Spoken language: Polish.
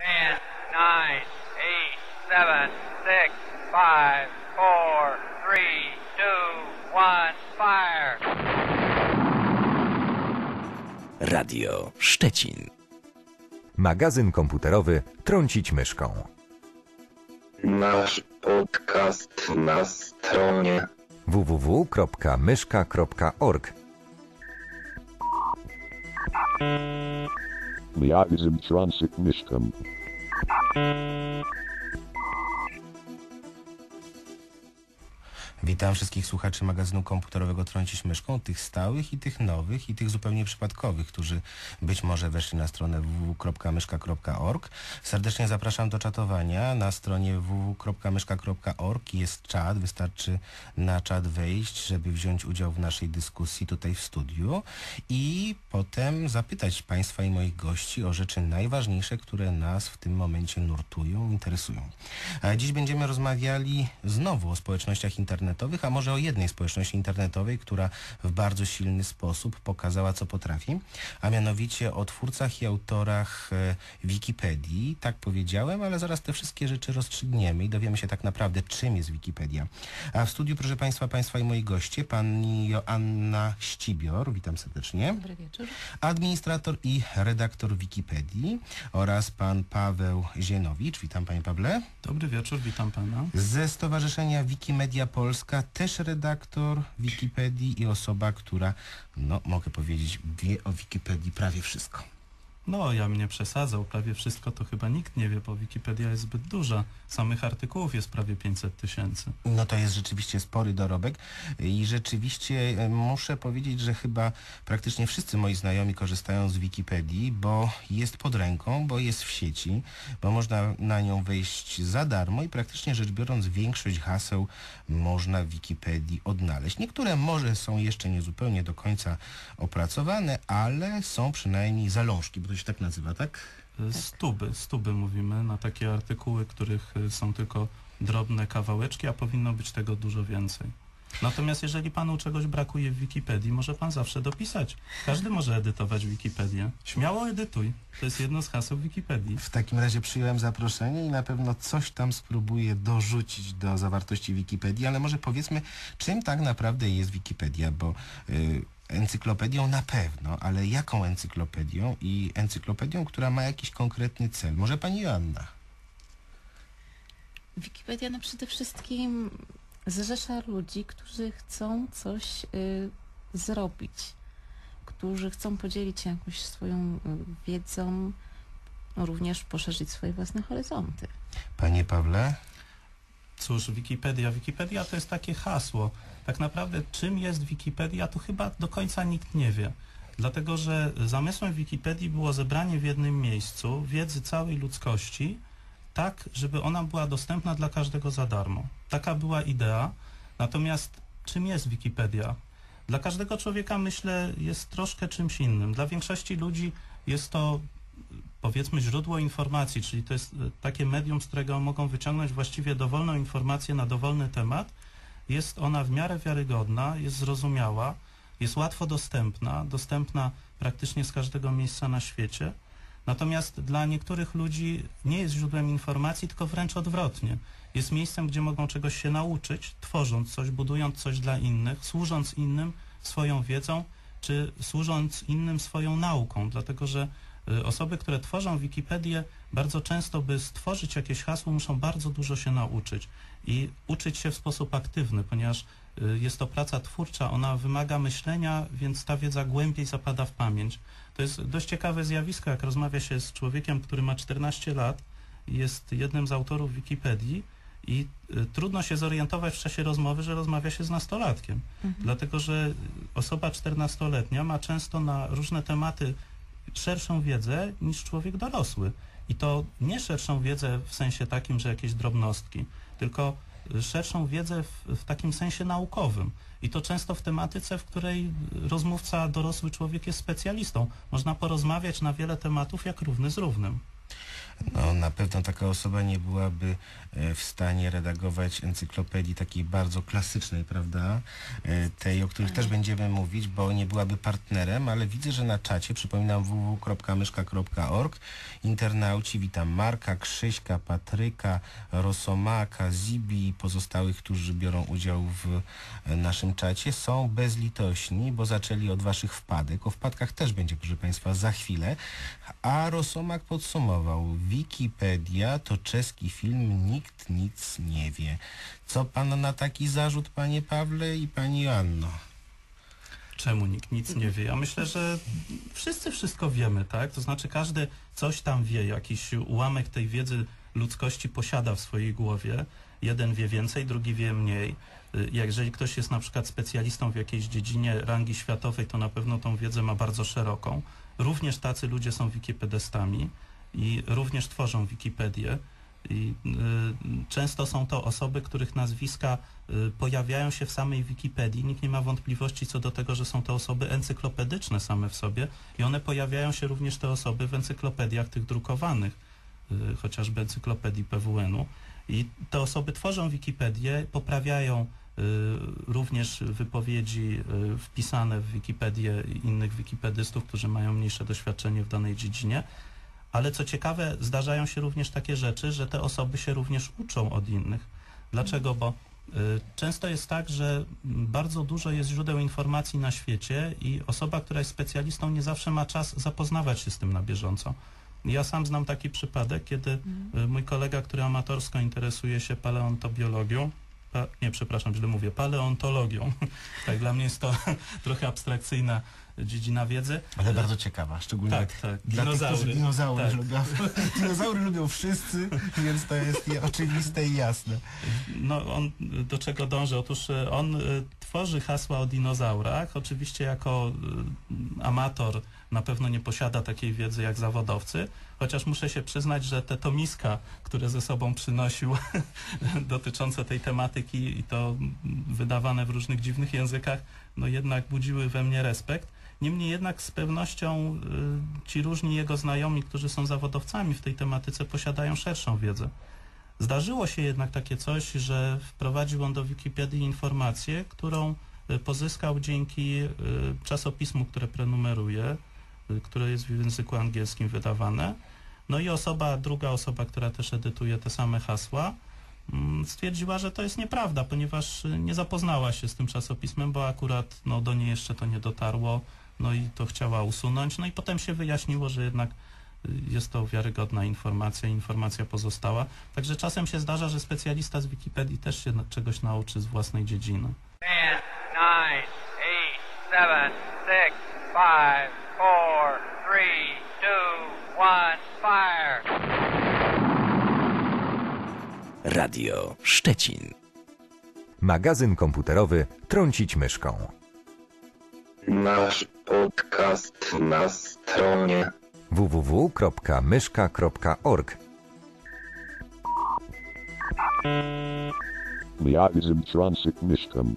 Ten, nine, eight, seven, six, five, four, three, two, one, fire. Radio Szczecin. Magazyn komputerowy Trącić myszką. Nasz podcast na stronie www.myszka.org Miagism Transit Mishkam. Witam wszystkich słuchaczy magazynu komputerowego Trącić Myszką, tych stałych i tych nowych i tych zupełnie przypadkowych, którzy być może weszli na stronę www.myszka.org. Serdecznie zapraszam do czatowania. Na stronie www.myszka.org jest czat. Wystarczy na czat wejść, żeby wziąć udział w naszej dyskusji tutaj w studiu i potem zapytać Państwa i moich gości o rzeczy najważniejsze, które nas w tym momencie nurtują, interesują. A dziś będziemy rozmawiali znowu o społecznościach internetowych, a może o jednej społeczności internetowej, która w bardzo silny sposób pokazała, co potrafi, a mianowicie o twórcach i autorach e, Wikipedii. Tak powiedziałem, ale zaraz te wszystkie rzeczy rozstrzygniemy i dowiemy się tak naprawdę, czym jest Wikipedia. A w studiu, proszę Państwa, Państwa i moi goście, pani Joanna Ścibior, witam serdecznie Dobry wieczór. administrator i redaktor Wikipedii oraz pan Paweł Zienowicz. Witam panie Pawle. Dobry wieczór, witam pana. Ze Stowarzyszenia Wikimedia Polska, też redaktor Wikipedii i osoba, która, no mogę powiedzieć, wie o Wikipedii prawie wszystko. No, ja mnie przesadzał, prawie wszystko to chyba nikt nie wie, bo Wikipedia jest zbyt duża. Samych artykułów jest prawie 500 tysięcy. No to jest rzeczywiście spory dorobek i rzeczywiście e, muszę powiedzieć, że chyba praktycznie wszyscy moi znajomi korzystają z Wikipedii, bo jest pod ręką, bo jest w sieci, bo można na nią wejść za darmo i praktycznie rzecz biorąc większość haseł można w Wikipedii odnaleźć. Niektóre może są jeszcze nie zupełnie do końca opracowane, ale są przynajmniej zalążki, bo to się tak nazywa, tak? Y, Stuby, stuby mówimy na takie artykuły, których y, są tylko drobne kawałeczki, a powinno być tego dużo więcej. Natomiast jeżeli panu czegoś brakuje w Wikipedii, może pan zawsze dopisać. Każdy może edytować Wikipedię. Śmiało edytuj. To jest jedno z haseł Wikipedii. W takim razie przyjąłem zaproszenie i na pewno coś tam spróbuję dorzucić do zawartości Wikipedii, ale może powiedzmy, czym tak naprawdę jest Wikipedia, bo y, encyklopedią na pewno, ale jaką encyklopedią i encyklopedią, która ma jakiś konkretny cel. Może pani Joanna? Wikipedia no przede wszystkim zrzesza ludzi, którzy chcą coś y, zrobić, którzy chcą podzielić się jakąś swoją y, wiedzą, również poszerzyć swoje własne horyzonty. Panie Pawle? Cóż, Wikipedia. Wikipedia to jest takie hasło. Tak naprawdę czym jest Wikipedia, to chyba do końca nikt nie wie. Dlatego, że zamysłem Wikipedii było zebranie w jednym miejscu wiedzy całej ludzkości, tak, żeby ona była dostępna dla każdego za darmo. Taka była idea. Natomiast czym jest Wikipedia? Dla każdego człowieka, myślę, jest troszkę czymś innym. Dla większości ludzi jest to powiedzmy źródło informacji, czyli to jest e, takie medium, z którego mogą wyciągnąć właściwie dowolną informację na dowolny temat. Jest ona w miarę wiarygodna, jest zrozumiała, jest łatwo dostępna, dostępna praktycznie z każdego miejsca na świecie. Natomiast dla niektórych ludzi nie jest źródłem informacji, tylko wręcz odwrotnie. Jest miejscem, gdzie mogą czegoś się nauczyć, tworząc coś, budując coś dla innych, służąc innym swoją wiedzą, czy służąc innym swoją nauką, dlatego że osoby, które tworzą Wikipedię, bardzo często, by stworzyć jakieś hasło, muszą bardzo dużo się nauczyć i uczyć się w sposób aktywny, ponieważ y, jest to praca twórcza, ona wymaga myślenia, więc ta wiedza głębiej zapada w pamięć. To jest dość ciekawe zjawisko, jak rozmawia się z człowiekiem, który ma 14 lat, jest jednym z autorów Wikipedii i y, trudno się zorientować w czasie rozmowy, że rozmawia się z nastolatkiem. Dlatego, że osoba 14-letnia ma często na różne tematy szerszą wiedzę niż człowiek dorosły. I to nie szerszą wiedzę w sensie takim, że jakieś drobnostki, tylko y, szerszą wiedzę w, w takim sensie naukowym. I to często w tematyce, w której rozmówca, dorosły człowiek jest specjalistą. Można porozmawiać na wiele tematów jak równy z równym. No, na pewno taka osoba nie byłaby e, w stanie redagować encyklopedii takiej bardzo klasycznej, prawda? E, Tej, o których też będziemy mówić, bo nie byłaby partnerem, ale widzę, że na czacie, przypominam www.myszka.org, internauci, witam Marka, Krzyśka, Patryka, Rosomaka, Zibi i pozostałych, którzy biorą udział w e, naszym czacie, są bezlitośni, bo zaczęli od waszych wpadek. O wpadkach też będzie, proszę Państwa, za chwilę. A Rosomak podsumował, Wikipedia to czeski film, nikt nic nie wie. Co pan na taki zarzut, panie Pawle i pani Joanno? Czemu nikt nic nie wie? Ja myślę, że wszyscy wszystko wiemy, tak? To znaczy każdy coś tam wie, jakiś ułamek tej wiedzy ludzkości posiada w swojej głowie. Jeden wie więcej, drugi wie mniej. Y, Jeżeli ktoś jest na przykład specjalistą w jakiejś dziedzinie rangi światowej, to na pewno tą wiedzę ma bardzo szeroką. Również tacy ludzie są wikipedystami i również tworzą Wikipedię. I y, często są to osoby, których nazwiska y, pojawiają się w samej Wikipedii. Nikt nie ma wątpliwości co do tego, że są to osoby encyklopedyczne same w sobie i one pojawiają się również te osoby w encyklopediach tych drukowanych, y, chociażby encyklopedii PWN-u. I te osoby tworzą Wikipedię, poprawiają również wypowiedzi wpisane w Wikipedię innych wikipedystów, którzy mają mniejsze doświadczenie w danej dziedzinie. Ale co ciekawe, zdarzają się również takie rzeczy, że te osoby się również uczą od innych. Dlaczego? Bo y, często jest tak, że bardzo dużo jest źródeł informacji na świecie i osoba, która jest specjalistą, nie zawsze ma czas zapoznawać się z tym na bieżąco. Ja sam znam taki przypadek, kiedy y, mój kolega, który amatorsko interesuje się paleontobiologią, pa, nie, przepraszam, źle mówię, paleontologią. tak, dla mnie jest to trochę abstrakcyjna dziedzina wiedzy. Ale bardzo ciekawa, szczególnie Tak, tak. dla tych, Dinozaury. którzy dinozaury Tak. lubią. Dinozaury lubią wszyscy, więc to jest je- oczywiste i jasne. No, on do czego dąży? Otóż y, on y, tworzy hasła o dinozaurach. Oczywiście jako y, amator na pewno nie posiada takiej wiedzy jak zawodowcy, chociaż muszę się przyznać, że te tomiska, które ze sobą przynosił dotyczące tej tematyki i to wydawane w różnych dziwnych językach, no jednak budziły we mnie respekt. Niemniej jednak z pewnością y, ci różni jego znajomi, którzy są zawodowcami w tej tematyce, posiadają szerszą wiedzę. Zdarzyło się jednak takie coś, że wprowadził on do Wikipedii informację, którą y, pozyskał dzięki y, czasopismu, które prenumeruje, y, które jest w języku angielskim wydawane. No i osoba, druga osoba, która też edytuje te same hasła, mm, stwierdziła, że to jest nieprawda, ponieważ nie zapoznała się z tym czasopismem, bo akurat no, do niej jeszcze to nie dotarło, no i to chciała usunąć. No i potem się wyjaśniło, że jednak jest to wiarygodna informacja, informacja pozostała. Także czasem się zdarza, że specjalista z Wikipedii też się czegoś nauczy z własnej dziedziny. 10, 9, 8, 7, 6, 5, 4, 3, 2, 1, fire! Radio Szczecin. Magazyn komputerowy Trącić myszką. Nasz podcast na stronie www.myszka.org Magazyn Transit Mishkam.